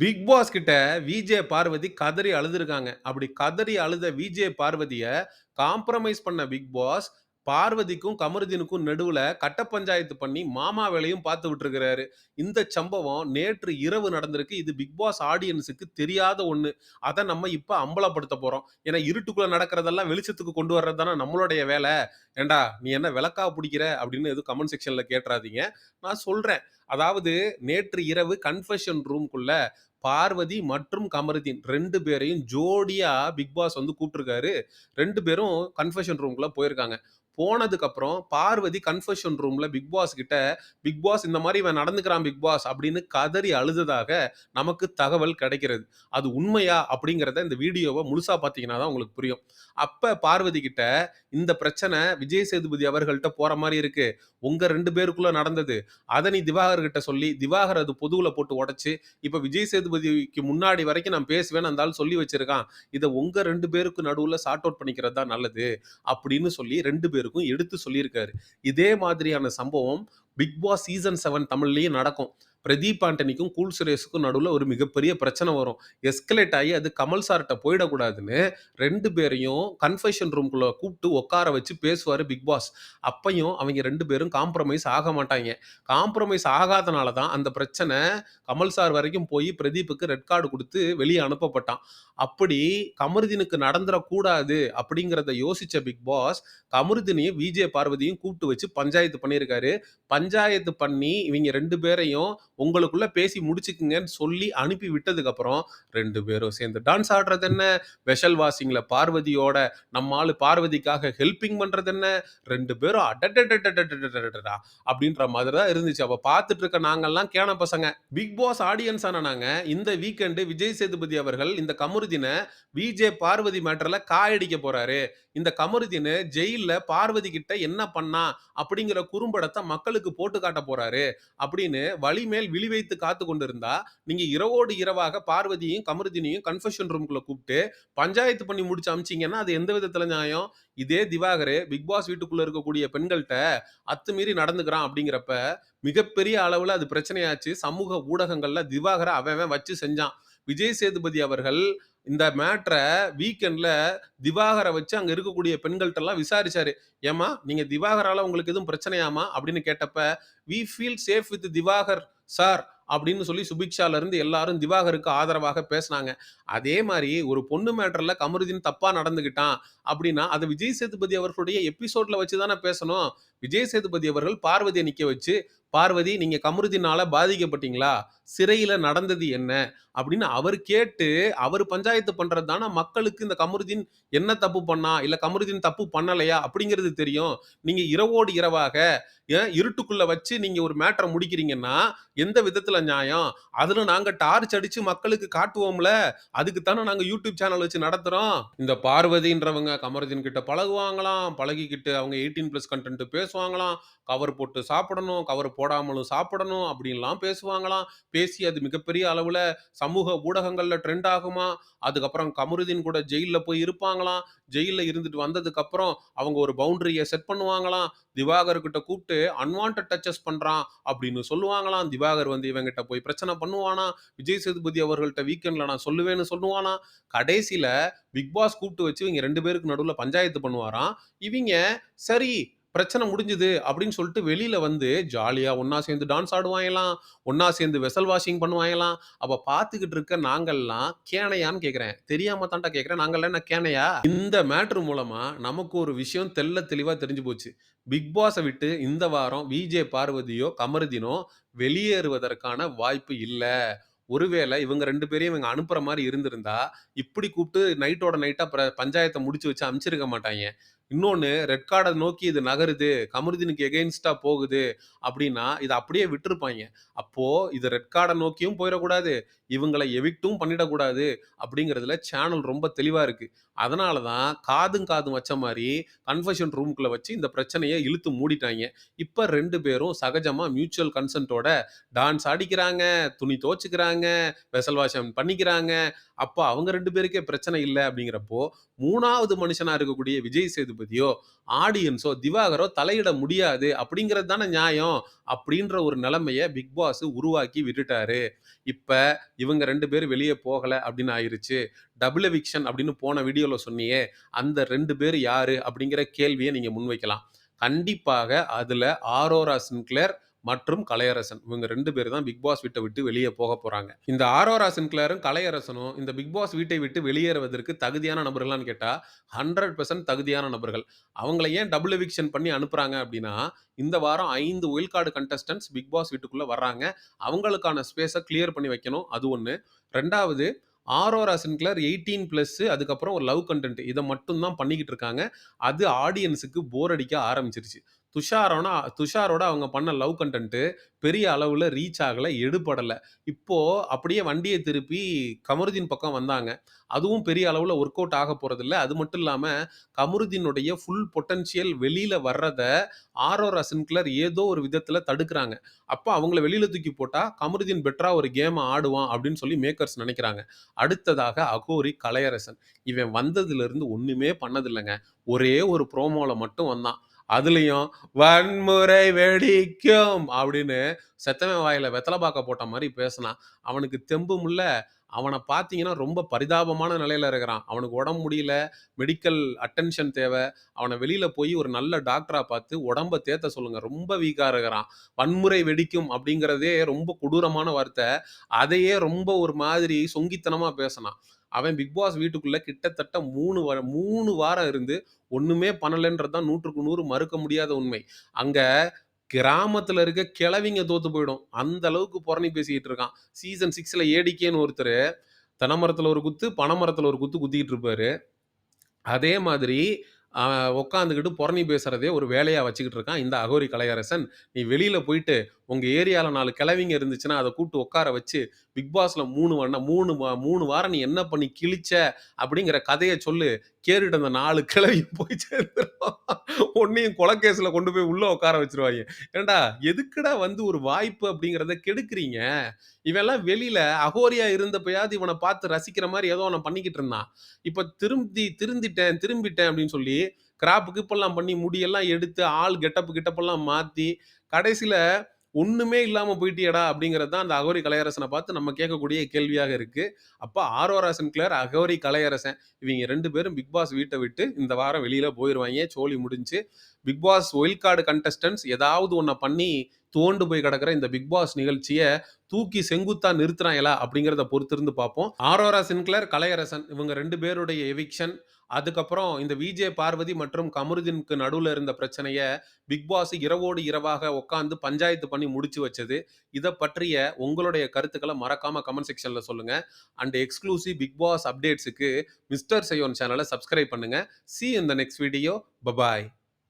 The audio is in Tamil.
பிக் பாஸ் கிட்ட விஜே பார்வதி கதறி அழுதுருக்காங்க. அப்படி கதறி அழுத விஜே பார்வதிய காம்ப்ரமைஸ் பண்ண பிக் பாஸ், பார்வதிக்கும், கமருதீனுக்கும் நடுவுல கட்ட பஞ்சாயத்து பண்ணி மாமா வேலையும் பார்த்து விட்டுருக்கிறாரு. இந்த சம்பவம் நேற்று இரவு நடந்திருக்கு. இது பிக் பாஸ் ஆடியன்ஸுக்கு தெரியாத ஒண்ணு. அதை நம்ம இப்ப அம்பலப்படுத்த போறோம். ஏன்னா இருட்டுக்குள்ள நடக்கிறதெல்லாம் வெளிச்சத்துக்கு கொண்டு வர்றது தானே நம்மளுடைய வேலை ஏண்டா நீ என்ன விளக்கா பிடிக்கிற அப்படின்னு எதுவும் கமெண்ட் செக்ஷன்ல கேட்டுறாதீங்க நான் சொல்றேன். அதாவது நேற்று இரவு கன்ஃபெஷன் ரூம்குள்ள பார்வதி மற்றும் கமருதீன் ரெண்டு பேரையும் ஜோடியா பிக் பாஸ் வந்து கூப்பிட்டுருக்காரு ரெண்டு பேரும் கன்ஃபெஷன் ரூம்குள்ள போயிருக்காங்க. போனதுக்கப்புறம் பார்வதி கன்ஃபெஷன் ரூம்ல பிக் பாஸ் கிட்ட, "பிக் பாஸ் இந்த மாதிரி இவன் நடந்துக்கிறான் பிக் பாஸ்" அப்படின்னு கதறி அழுததாக நமக்கு தகவல் கிடைக்கிறது. அது உண்மையா? அப்படிங்கிறத இந்த வீடியோவை முழுசா பார்த்தீங்கன்னா தான் உங்களுக்கு புரியும். அப்ப பார்வதி கிட்ட, "இந்த பிரச்சனை விஜய் சேதுபதி அவர்கள்ட்ட போற மாதிரி இருக்கு. உங்க ரெண்டு பேருக்குள்ள நடந்தது. அதை நீ திவாகர் கிட்ட சொல்லி, திவாகர் அது பொதுவில் போட்டு உடைச்சு, இப்ப விஜய் சேதுபதிக்கு முன்னாடி வரைக்கும் நான் பேசுவேன் அந்த ஆள் சொல்லி வச்சிருக்கான். இதை உங்க ரெண்டு பேருக்கு நடுவுல சார்ட் அவுட் பண்ணிக்கிறது தான் நல்லது." அப்படின்னு சொல்லி ரெண்டு பேர் பேருக்கும் எடுத்து சொல்லியிருக்காரு. இதே மாதிரியான சம்பவம் பிக் பாஸ் சீசன் செவன் தமிழ்லயும் நடக்கும். பிரதீப் ஆண்டனிக்கும், கூல் சுரேஷுக்கும் நடுவில் ஒரு மிகப்பெரிய பிரச்சனை வரும். எஸ்கலேட் ஆகி அது கமல் சார்ட்ட போயிடக்கூடாதுன்னு ரெண்டு பேரையும் கன்ஃபெஷன் ரூம்குள்ளே கூப்பிட்டு உட்கார வச்சு பேசுவார் பிக் பாஸ். அப்பையும் அவங்க ரெண்டு பேரும் காம்ப்ரமைஸ் ஆக மாட்டாங்க காம்ப்ரமைஸ் ஆகாதனால தான் அந்த பிரச்சனை கமல் சார் வரைக்கும் போய் பிரதீப்புக்கு ரெட் கார்டு கொடுத்து வெளியே அனுப்பப்பட்டான். அப்படி கமருதீனுக்கு நடந்துடக்கூடாது அப்படிங்கிறத யோசிச்ச பிக் பாஸ், கமருதீனையும், விஜே பார்வதியும் கூப்பிட்டு வச்சு பஞ்சாயத்து பண்ணியிருக்காரு. பஞ்சாயத்து பண்ணி இவங்க ரெண்டு பேரையும் உங்களுக்குள்ள பேசி முடிச்சுக்குங்கன்னு சொல்லி அனுப்பி விட்டதுக்கப்புறம் ரெண்டு பேரும் சேர்ந்து டான்ஸ் ஆடுறது என்ன? வெஷல் வாஷிங்ல பார்வதியோட நம்ம ஆள் பார்வதிக்காக ஹெல்பிங் பண்றது என்ன? ரெண்டு பேரும் அடடடடடடடடடா! அப்படின்ற மாதிரி தான் இருந்துச்சு. அப்ப பார்த்துட்டு இருக்க நாங்கள்லாம் கேன பசங்க. பிக் பாஸ் ஆடியன்ஸ் ஆன நாங்க, இந்த வீக்கெண்டு விஜய் சேதுபதி அவர்கள் இந்த கமருதீன விஜே பார்வதி மேட்டர்ல காயடிக்க போறாரு. இந்த கமருதீன் ஜெயிலில் பார்வதி கிட்ட என்ன பண்ணா அப்படிங்கிற குறும்படத்தை மக்களுக்கு போட்டு காட்ட போறாரு. அப்படின்னு வழிமேல் மேல் விழி வைத்து காத்து கொண்டிருந்தா, நீங்க இரவோடு இரவாக பார்வதியையும், கமருதீனையும் கன்ஃபெஷன் ரூம்குள்ள கூப்பிட்டு பஞ்சாயத்து பண்ணி முடிச்சு அமிச்சிங்கன்னா அது எந்த விதத்துல நியாயம்? இதே திவாகர் பிக் பாஸ் வீட்டுக்குள்ள இருக்கக்கூடிய பெண்கள்கிட்ட அத்துமீறி நடந்துக்கிறான் அப்படிங்கிறப்ப, மிகப்பெரிய அளவுல அது பிரச்சனையாச்சு. சமூக ஊடகங்கள்ல திவாகரை அவன் வச்சு செஞ்சான். விஜய் சேதுபதி அவர்கள் இந்த மேட்ரை வீக்கெண்ட்ல திவாகரை வச்சு அங்க இருக்கக்கூடிய பெண்கள்ட்டலாம் விசாரிச்சாரு. "ஏம்மா நீங்க திவாகரால உங்களுக்கு எதுவும் பிரச்சனையாம்மா?" அப்படின்னு கேட்டப்ப, "we feel safe with Diwakar sir" அப்படின்னு சொல்லி சுபிக்ஷால இருந்து எல்லாரும் திவாகருக்கு ஆதரவாக பேசுனாங்க. அதே மாதிரி ஒரு பொண்ணு மேட்டர்ல கமருதீன் தப்பா நடந்துக்கிட்டான் அப்படின்னா, அதை விஜய் சேதுபதி அவர்களுடைய எபிசோட்ல வச்சு தானே பேசணும். விஜய் சேதுபதி அவர்கள் பார்வதியை நிக்க வச்சு, "பார்வதி நீங்க கமருதினால பாதிக்கப்பட்டீங்களா? சிறையில் நடந்தது என்ன?" அப்படின்னு அவர் கேட்டு, அவர் பஞ்சாயத்து பண்றது தானே மக்களுக்கு இந்த கமருதீன் என்ன தப்பு பண்ணா இல்லை கமருதீன் தப்பு பண்ணலையா? அப்படிங்கிறது தெரியும். நீங்கள் இரவோடு இரவாக ஏன் வச்சு நீங்கள் ஒரு மேட்டரை முடிக்கிறீங்கன்னா, எந்த விதத்தில் நியாயம்? அதில் நாங்கள் டார்ச் அடித்து மக்களுக்கு காட்டுவோம்ல. அதுக்கு தானே நாங்கள் யூடியூப் சேனல் வச்சு நடத்துகிறோம் இந்த பார்வதின்றவங்க கமருதீன் கிட்ட பழகுவாங்களாம். பழகிக்கிட்டு அவங்க 18+ கன்டென்ட் பேசுவாங்களாம். கவர் போட்டு சாப்பிடணும், கவர் போடாமலும் சாப்பிடணும் அப்படின்லாம் பேசுவாங்களாம். பேசி அது மிகப்பெரிய அளவில் சமூக ஊடகங்களில் ட்ரெண்ட் ஆகுமா அதுக்கப்புறம் கமருதீன் கூட ஜெயிலில் போய் இருப்பாங்களாம். ஜெயிலில் இருந்துட்டு வந்ததுக்கப்புறம் அவங்க ஒரு பவுண்டரியை செட் பண்ணுவாங்களாம். திவாகர் கிட்ட கூப்பிட்டு அன்வான்டட் டச்சஸ் பண்ணுறான் அப்படின்னு சொல்லுவாங்களாம். திவாகர் வந்து இவங்ககிட்ட போய் பிரச்சனை பண்ணுவானா விஜய் சேதுபதி அவர்கள்ட்ட வீக்கெண்டில் நான் சொல்லுவேன்னு சொல்லுவானா கடைசியில் பிக் பாஸ் கூப்பிட்டு வச்சு இவங்க ரெண்டு பேருக்கு நடுவில் பஞ்சாயத்து பண்ணுவாராம். இவங்க சரி பிரச்சனை முடிஞ்சுது அப்படின்னு சொல்லிட்டு வெளியில வந்து ஜாலியா ஒன்னா சேர்ந்து டான்ஸ் ஆடுவாங்கலாம் ஒன்னா சேர்ந்து வெசல் வாஷிங் பண்ணுவாங்கலாம் அப்ப பார்த்துக்கிட்டு இருக்க நாங்கள்லாம் கேனையான்னு கேக்குறேன். தெரியாம தான்டா கேக்குறேன். நாங்கல்லாம் என்ன கேனையா? இந்த மேட்டர் மூலமா நமக்கு ஒரு விஷயம் தெல்ல தெளிவா தெரிஞ்சு போச்சு. பிக் பாஸை விட்டு இந்த வாரம் விஜே பார்வதியோ, கமருதினோ வெளியேறுவதற்கான வாய்ப்பு இல்லை. ஒருவேளை இவங்க ரெண்டு பேரையும் இவங்க அனுப்புற மாதிரி இருந்திருந்தா, இப்படி கூப்பிட்டு நைட்டோட நைட்டா பஞ்சாயத்தை முடிச்சு வச்சு அனுப்பிச்சிருக்க மாட்டாங்க. இன்னொன்று ரெட் கார்டை நோக்கி இது நகருது. கமருதீனுக்கு எகெயின்ஸ்டாக போகுது அப்படின்னா, இதை அப்படியே விட்டுருப்பாய்ங்க. அப்போது இது ரெட் கார்டை நோக்கியும் போயிடக்கூடாது இவங்களை எவிக்டும் பண்ணிடக்கூடாது அப்படிங்கிறதுல சேனல் ரொம்ப தெளிவாக இருக்குது அதனால தான் காதும் காதும் வச்ச மாதிரி கன்ஃபர்ஷன் ரூம்க்குள்ள வச்சு இந்த பிரச்சனையை இழுத்து மூடிட்டாங்க இப்போ ரெண்டு பேரும் சகஜமாக மியூச்சுவல் கன்சென்ட்டோட டான்ஸ் ஆடிக்கிறாங்க, துணி துவச்சிக்கிறாங்க வெசல் வாஷம் பண்ணிக்கிறாங்க. அப்போ அவங்க ரெண்டு பேருக்கே பிரச்சனை இல்லை அப்படிங்கிறப்போ, மூணாவது மனுஷனா இருக்கக்கூடிய விஜய் சேதுபதியோ, ஆடியன்ஸோ, திவாகரோ தலையிட முடியாது அப்படிங்கிறது தானே நியாயம். அப்படின்ற ஒரு நிலைமையை பிக் பாஸ் உருவாக்கி விட்டுட்டாரு. இப்போ இவங்க ரெண்டு பேரும் வெளியே போகலை அப்படின்னு ஆயிருச்சு. டபுள் எவிக்ஷன் அப்படின்னு போன வீடியோவில் சொன்னியே, அந்த ரெண்டு பேர் யாரு? அப்படிங்கிற கேள்வியை நீங்கள் முன்வைக்கலாம். கண்டிப்பாக அதில் ஆரோரா சின்க்ளேர் மற்றும் கலையரசன். இவங்க ரெண்டு பேர் தான் பிக் பாஸ் வீட்டை விட்டு வெளியே போக போறாங்க. இந்த ஆரோரா சின்க்ளரும் கலையரசனும் இந்த பிக் பாஸ் வீட்டை விட்டு வெளியேறுவதற்கு தகுதியான நபர்களான்னு கேட்டா, 100% தகுதியான நபர்கள். அவங்கள ஏன் டபுள் எவிக்ஷன் பண்ணி அனுப்புறாங்க அப்படின்னா, இந்த வாரம் 5 wild card contestants Bigg Boss வீட்டுக்குள்ள வர்றாங்க. அவங்களுக்கான ஸ்பேஸை கிளியர் பண்ணி வைக்கணும். அது 1. 2வது ஆரோரா சின்க்ளேர் 18+ அதுக்கப்புறம் ஒரு லவ் கண்டென்ட் இதை மட்டும்தான் பண்ணிக்கிட்டு இருக்காங்க. அது ஆடியன்ஸுக்கு போர் அடிக்க ஆரம்பிச்சிருச்சு துஷாரோனா துஷாரோட அவங்க பண்ண லவ் கண்டென்ட்டு பெரிய அளவில் ரீச் ஆகலை எடுபடலை இப்போது அப்படியே வண்டியை திருப்பி கமருதீன் பக்கம் வந்தாங்க. அதுவும் பெரிய அளவில் ஒர்க் அவுட் ஆக போகிறதில்ல அது மட்டும் இல்லாமல் கமருதீனுடைய ஃபுல் பொட்டன்ஷியல் வெளியில் வர்றத ஆரோரா சின்க்ளேர் ஏதோ ஒரு விதத்தில் தடுக்கிறாங்க அப்போ அவங்கள வெளியில் தூக்கி போட்டால் கமருதீன் பெட்டராக ஒரு கேமை ஆடுவான் அப்படின்னு சொல்லி மேக்கர்ஸ் நினைக்கிறாங்க அடுத்ததாக அகோரி கலையரசன். இவன் வந்ததுலேருந்து ஒன்றுமே பண்ணதில்லைங்க ஒரே ஒரு ப்ரோமோவில் மட்டும் வந்தான். அதுலயும் "வன்முறை வெடிக்கும்" அப்படின்னு செத்தவன் வாயில வெத்தலை பாக்க போட்ட மாதிரி பேசினான் அவனுக்கு தெம்பும் இல்ல. அவனை பார்த்தீங்கன்னா ரொம்ப பரிதாபமான நிலையில இருக்கிறான். அவனுக்கு உடம்பு முடியல. மெடிக்கல் அட்டென்ஷன் தேவை அவனை வெளியில போய் ஒரு நல்ல டாக்டரா பார்த்து உடம்ப தேத்த சொல்லுங்க. ரொம்ப வீக்கா இருக்கிறான். வன்முறை வெடிக்கும் அப்படிங்கிறதே ரொம்ப கொடூரமான வார்த்தை அதையே ரொம்ப ஒரு மாதிரி சொங்கித்தனமா பேசுனான். அவன் பிக் பாஸ் வீட்டுக்குள்ளே கிட்டத்தட்ட மூணு வ மூணு வாரம் இருந்து ஒன்றுமே பண்ணலைன்றது தான் 100க்கு 100 மறுக்க முடியாத உண்மை. அங்கே கிராமத்தில் இருக்க கிழவிங்க தோத்து போயிடும். அந்த அளவுக்கு புறணி பேசிக்கிட்டு இருக்கான். சீசன் சிக்ஸில் ஏடிக்கேன்னு ஒருத்தர் தென்னமரத்தில் ஒரு குத்து, பனைமரத்தில் ஒரு குத்து குத்திக்கிட்டு இருப்பாரு. அதே மாதிரி உட்காந்துக்கிட்டு புறணி பேசுகிறதே ஒரு வேலையாக வச்சுக்கிட்டு இருக்கான் இந்த அகோரி கலையரசன். நீ வெளியில் போயிட்டு உங்கள் ஏரியாவில் நாலு கிளவிங்க இருந்துச்சுன்னா, அதை கூட்டு உட்கார வச்சு பிக் பாஸில் மூணு வண்ண மூணு மூணு வாரம் நீ என்ன பண்ணி கிழிச்ச அப்படிங்கிற கதையை சொல்லு. கேட்டுட்டு அந்த நாலு கிளவி போய் சேர்ந்துரும். உன்னையும் கொலை கொண்டு போய் உள்ள உட்கார வச்சிருவாங்க ஏன்டா எதுக்குடா வந்து ஒரு வாய்ப்பு அப்படிங்கிறத கெடுக்குறீங்க? இவெல்லாம் வெளியில அகோரியா இருந்தப்பயாவது இவனை பார்த்து ரசிக்கிற மாதிரி ஏதோ அவனை பண்ணிக்கிட்டு இருந்தான். இப்ப திரும்பி திருந்திட்டேன், திரும்பிட்டேன் அப்படின்னு சொல்லி கிராப் கிப்பெல்லாம் பண்ணி முடியெல்லாம் எடுத்து ஆள் கெட்டப் கிட்டப்பெல்லாம் மாத்தி, கடைசியில் ஒண்ணுமே இல்லாம போயிட்டியடா அப்படிங்கிறது தான் அந்த அகோரி கலையரசனை பார்த்து நம்ம கேட்கக்கூடிய கேள்வியாக இருக்கு. அப்ப ஆரோரா சின்க்ளேர், அகோரி கலையரசன் இவங்க ரெண்டு பேரும் பிக் பாஸ் வீட்டை விட்டு இந்த வாரம் வெளியில போயிடுவாங்க சோழி முடிஞ்சு Bigg Boss wild card contestants ஏதாவது ஒன்றை பண்ணி தோண்டு போய் கிடக்கிற இந்த பிக் பாஸ் நிகழ்ச்சியை தூக்கி செங்குத்தா நிறுத்துறாங்களா அப்படிங்கிறத பொறுத்திருந்து பார்ப்போம். ஆரோரா சின்க்ளர் கலையரசன் இவங்க ரெண்டு பேருடைய எவிக்ஷன் அதுக்கப்புறம் இந்த விஜே பார்வதி மற்றும் கமருதீனுக்கு நடுவில் இருந்த பிரச்சனையை பிக் பாஸ் இரவோடு இரவாக உட்காந்து பஞ்சாயத்து பண்ணி முடிச்சு வச்சது. இதை பற்றிய உங்களுடைய கருத்துக்களை மறக்காம கமெண்ட் செக்ஷனில் சொல்லுங்க. அண்ட் எக்ஸ்க்ளூசிவ் பிக் பாஸ் அப்டேட்ஸுக்கு மிஸ்டர் சையோன் சேனலை சப்ஸ்கிரைப் பண்ணுங்க. சி இந்த in the next video. Bye bye.